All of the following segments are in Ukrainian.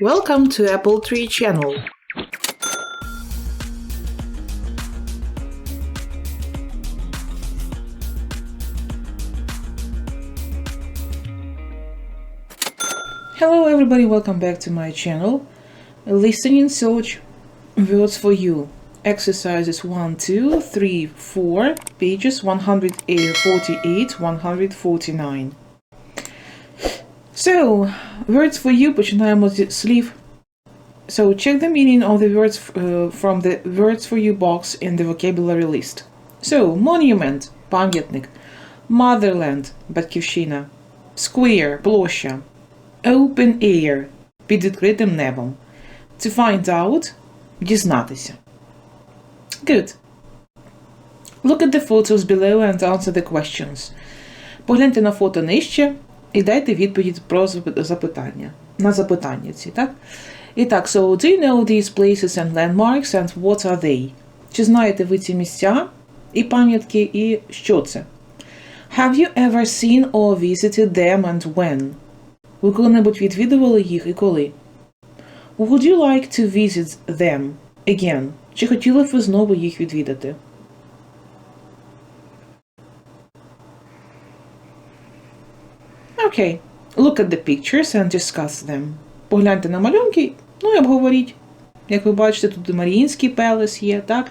Welcome to Apple Tree channel. Hello everybody, welcome back to my channel. Listening search words for you. Exercises 1, 2, 3, 4, pages 148, 149. So, words for you починаємо зі слів. So, check the meaning of the words uh, from the words for you box in the vocabulary list. So, monument – пам'ятник, motherland – батьківщина, square – площа, open air – під відкритим небом, to find out – дізнатися. Good. Look at the photos below and answer the questions. Погляньте на фото нижче і дайте відповідь про запитання. На запитання ці, так? І так, so do you know these places and landmarks and what are they? Чи знаєте ви ці місця і пам'ятки, і що це? Have you ever seen or visited them and when? Ви коли-небудь відвідували їх і коли? Would you like to visit them again? Чи хотіли б ви знову їх відвідати? Окей. Look at the pictures and discuss them. Погляньте на малюнки, ну і обговоріть. Як ви бачите, тут Маріїнський пелес є, так?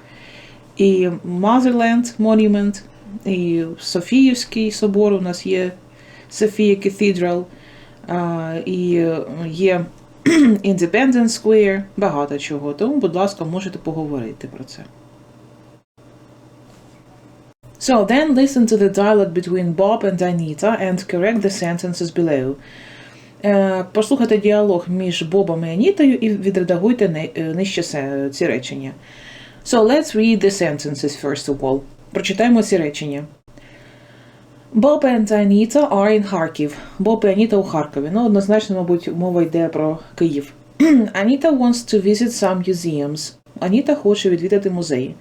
І Motherland Monument, і Софіївський собор у нас є Софія Cathedral, і є Independence Square, багато чого. Тому, будь ласка, можете поговорити про це. So then listen to the dialogue between Bob and Anita and correct the sentences below. Е, Послухайте діалог між Бобом і Анітою і відредагуйте е, нижче ці речення. So let's read the sentences first of all. Прочитаємо ці речення. Bob and Anita are in Kharkiv. Боб і Аніта у Харкові. Ну, однозначно, мабуть, мова йде про Київ. Anita wants to visit some museums. Аніта хоче відвідати музеї.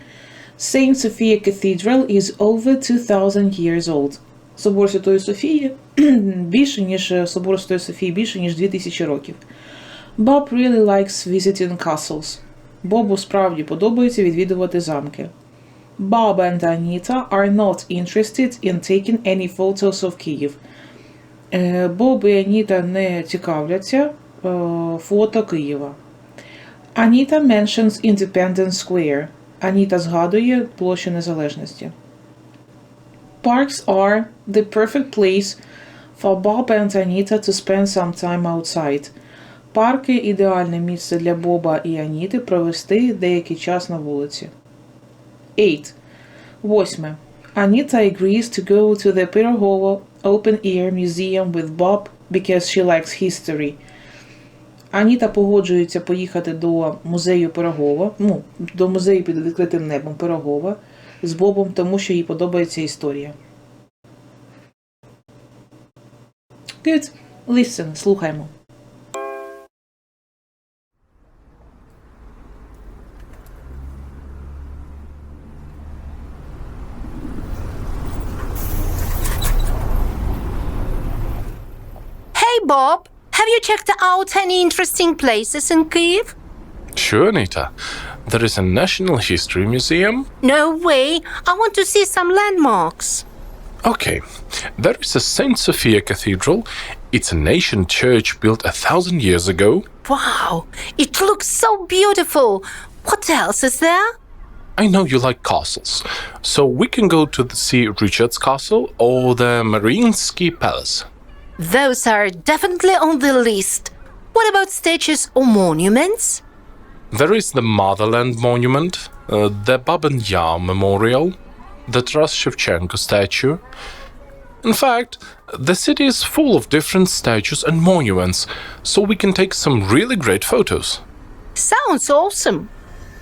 Saint Sophia Cathedral is over 2000 years old. Собор Святої Софії більше, ніж Собор Святої Софії більше, ніж 2000 років. Bob really likes visiting castles. Бобу справді подобається відвідувати замки. Bob and Anita are not interested in taking any photos of Kyiv. Е, Боб і Аніта не цікавляться е, фото Києва. Аніта mentions Independence Square. Аніта згадує площу Незалежності. Parks are the perfect place for Bob and Anita to spend some time outside. Парки ідеальне місце для Боба і Аніти провести деякий час на вулиці. 8. Восьме. Anita agrees to go to the Piragovo Open Air Museum with Bob because she likes history. Аніта погоджується поїхати до музею Пирогова, ну, до музею під відкритим небом Пирогова з Бобом, тому що їй подобається історія. Good. Listen, слухаймо. Hey, Bob, checked out any interesting places in Kiev? Sure, Anita. There is a National History Museum. No way. I want to see some landmarks. Okay, there is a Saint Sophia Cathedral. It's an ancient church built a thousand years ago. Wow, it looks so beautiful. What else is there? I know you like castles, so we can go to the see Richard's Castle or the Mariinsky Palace. Those are definitely on the list. What about statues or monuments? There is the Motherland Monument, uh, the Baban Yar Memorial, the Taras Shevchenko statue. In fact, the city is full of different statues and monuments, so we can take some really great photos. Sounds awesome.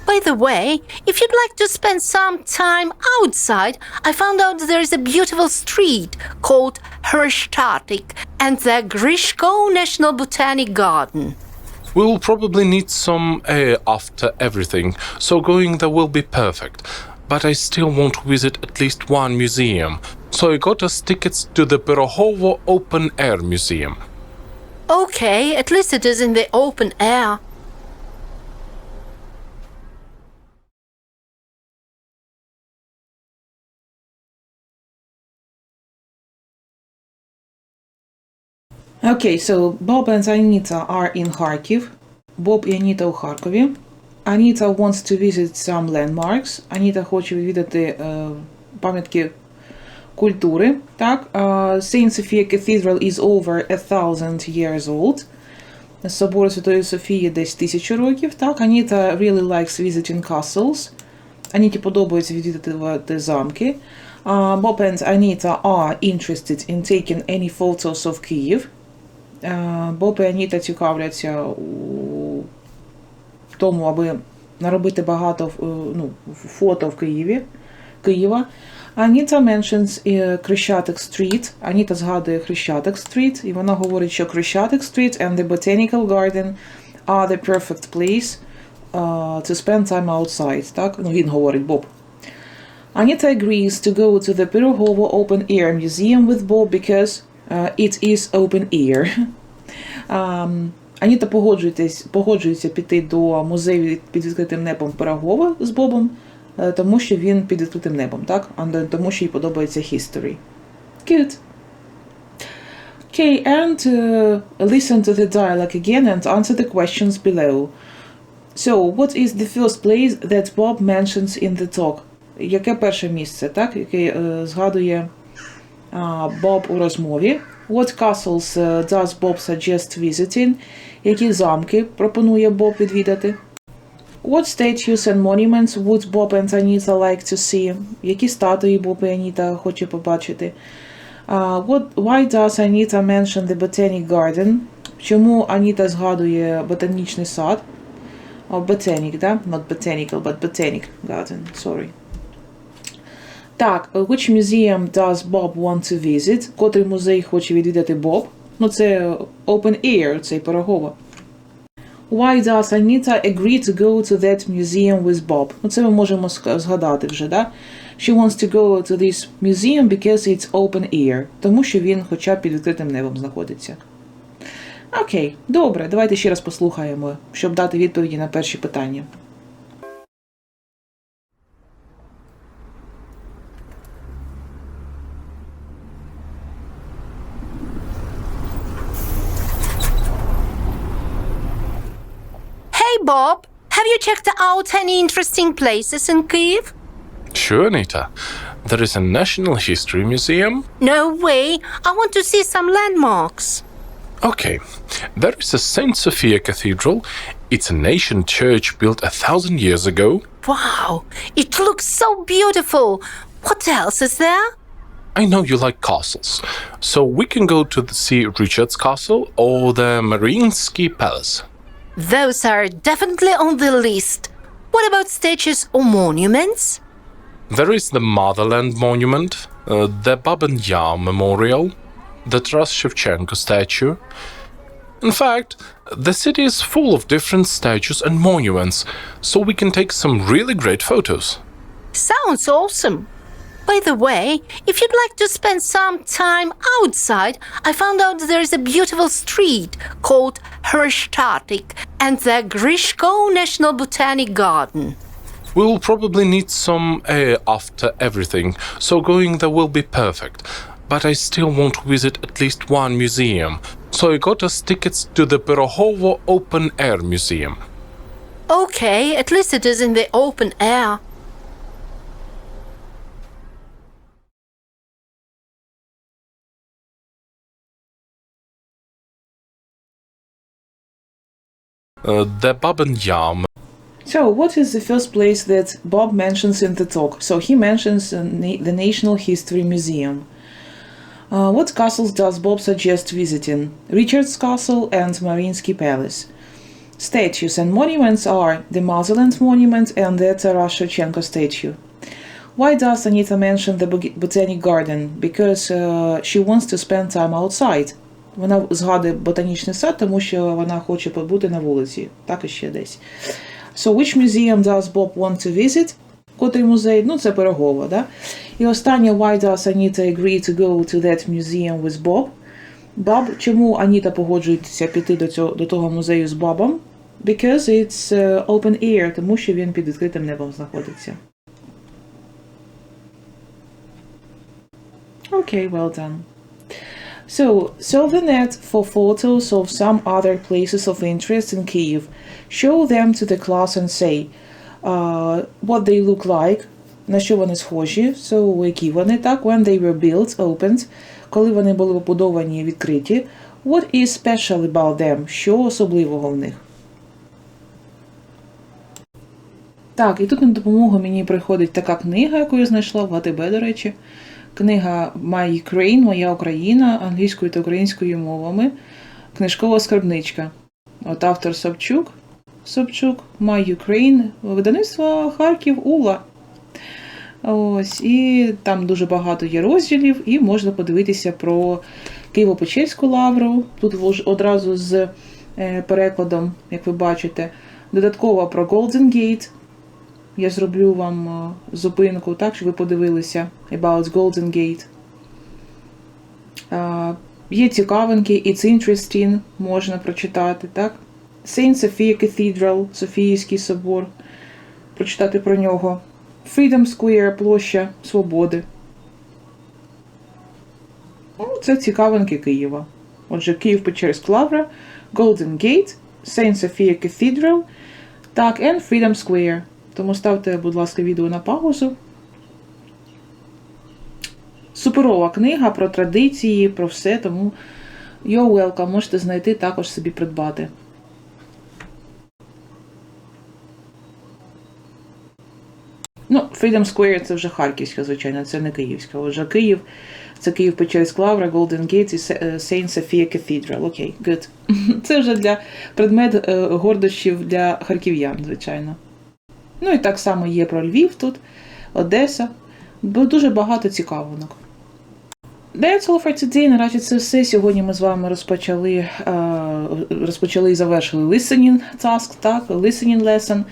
By the way, if you'd like to spend some time outside, I found out there is a beautiful street called Herstatik and the Grishko National Botanic Garden. We will probably need some air after everything, so going there will be perfect. But I still want to visit at least one museum, so I got us tickets to the Pirohovo Open Air Museum. Okay, at least it is in the open air. Okay, so Bob and Anita are in Kharkiv. Боб і Аніта у Харкові. Аніта wants to visit some landmarks. Аніта хоче відвідати е, пам'ятки культури. Так, е, Saint Sophia Cathedral is over a thousand years old. Собор Святої Софії десь тисячу років. Так, Аніта really likes visiting castles. Аніті подобається відвідати замки. Uh, Bob and Anita are interested in taking any photos of Kyiv. Е, Боб і Аніта цікавляться у тому, аби наробити багато е, ну, фото в Києві, Києва. Аніта mentions е, Хрещатик Street. Аніта згадує Хрещатик Street, і вона говорить, що Хрещатик Street and the Botanical Garden are the perfect place uh, to spend time outside. Так? Ну, він говорить Боб. Anita agrees to go to the Pirogovo Open Air Museum with Bob because uh, it is open. Um, Аніта погоджується, піти до музею під відкритим небом Пирогова з Бобом, е, тому що він під відкритим небом, так? Тому що їй подобається history. Good. Okay, and uh, listen to the dialogue again and answer the questions below. So, what is the first place that Bob mentions in the talk? Яке перше місце, так? Яке е, згадує Боб у розмові? What castles uh, does Bob suggest visiting? Які замки пропонує Боб відвідати? What statues and monuments would Bob and Anita like to see? Які статуї Боб і Аніта хоче побачити? Uh, what, why does Anita mention the Botanic Garden? Чому Аніта згадує ботанічний сад? Oh, botanic, да? Not botanical, but botanic garden. Sorry. Так, which museum does Bob want to visit? Котрий музей хоче відвідати Боб? Ну, це open air, це Пирогова. Why does Anita agree to go to that museum with Bob? Ну, це ми можемо згадати вже, да? She wants to go to this museum because it's open air. Тому що він хоча б під відкритим небом знаходиться. Окей, добре, давайте ще раз послухаємо, щоб дати відповіді на перші питання. Bob, have you checked out any interesting places in Kyiv? Sure, Anita. There is a National History Museum. No way. I want to see some landmarks. Okay, there is a Saint Sophia Cathedral. It's an ancient church built a thousand years ago. Wow, it looks so beautiful. What else is there? I know you like castles, so we can go to the see Richard's Castle or the Mariinsky Palace. Those are definitely on the list. What about statues or monuments? There is the Motherland Monument, uh, the Baban Yar Memorial, the Taras Shevchenko statue. In fact, the city is full of different statues and monuments, so we can take some really great photos. Sounds awesome. By the way, if you'd like to spend some time outside, I found out there is a beautiful street called Hershtatik and the Grishko National Botanic Garden. We will probably need some air after everything, so going there will be perfect. But I still want to visit at least one museum, so I got us tickets to the Pirohovo Open Air Museum. Okay, at least it is in the open air. The Yar So, what is the first place that Bob mentions in the talk? So, he mentions na- the National History Museum. Uh, what castles does Bob suggest visiting? Richard's Castle and Mariinsky Palace. Statues and monuments are the Motherland Monument and the Taras Shevchenko statue. Why does Anita mention the Botanic Garden? Because uh, she wants to spend time outside. Вона згадує ботанічний сад, тому що вона хоче побути на вулиці. Так і ще десь. So, which museum does Bob want to visit? Котрий музей? Ну, це Пирогова, да? І останнє, why does Anita agree to go to that museum with Bob? Баб, чому Аніта погоджується піти до, цього, до того музею з Бабом? Because it's uh, open air, тому що він під відкритим небом знаходиться. Okay, well done. So, surf the net for photos of some other places of interest in Kyiv. Show them to the class and say uh, what they look like, на що вони схожі, so, які вони так, when they were built, opened, коли вони були побудовані відкриті. What is special about them? Що особливого в них? Так, і тут на допомогу мені приходить така книга, яку я знайшла в ГТБ, до речі. Книга My Ukraine, Моя Україна англійською та українською мовами. Книжкова скарбничка. От автор Собчук. Собчук, My Ukraine, видавництво Харків Ула. Ось, і там дуже багато є розділів, і можна подивитися про Києво-Печерську лавру. Тут одразу з е, перекладом, як ви бачите. Додатково про Golden Gate. Я зроблю вам е, зупинку, так, щоб ви подивилися about Golden Gate. Е, Є цікавинки, it's interesting, можна прочитати, так? Saint Sophia Cathedral, Софійський собор. Прочитати про нього. Freedom Square, площа Свободи. Ну, це цікавинки Києва. Отже, Київ Печерська Лавра, Golden Gate, Saint Sophia Cathedral, так, and Freedom Square. Тому ставте, будь ласка, відео на паузу. Суперова книга про традиції, про все, тому you're welcome, можете знайти також собі придбати. Ну, Freedom Square це вже харківська, звичайно, це не київська. Отже, Київ це Київ Печерська Лавра, Golden Gate і е, Saint Sophia Cathedral. Окей, good. Це вже для предмет е, гордощів для харків'ян, звичайно. Ну і так само є про Львів тут, Одеса. Було дуже багато цікавинок. That's all for today. Наразі це все. Сьогодні ми з вами розпочали, е, розпочали і завершили listening task, так, listening lesson.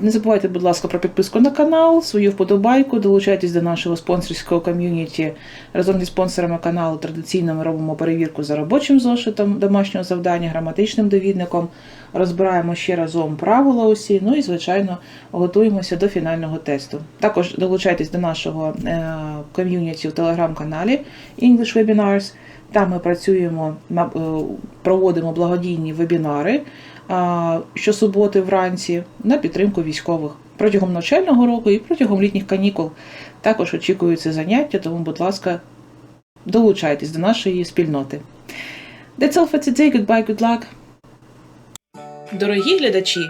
Не забувайте, будь ласка, про підписку на канал, свою вподобайку, долучайтесь до нашого спонсорського ком'юніті. Разом зі спонсорами каналу традиційно ми робимо перевірку за робочим зошитом домашнього завдання, граматичним довідником. Розбираємо ще разом правила усі, ну і, звичайно, готуємося до фінального тесту. Також долучайтесь до нашого е, ком'юніті в телеграм-каналі English Webinars. Там ми працюємо, е, проводимо благодійні вебінари щосуботи вранці на підтримку військових протягом навчального року і протягом літніх канікул. Також очікуються заняття, тому, будь ласка, долучайтесь до нашої спільноти. That's all for today. Goodbye, good luck. Дорогі глядачі,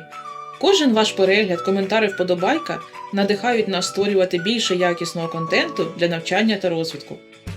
кожен ваш перегляд, коментар вподобайка надихають нас створювати більше якісного контенту для навчання та розвитку.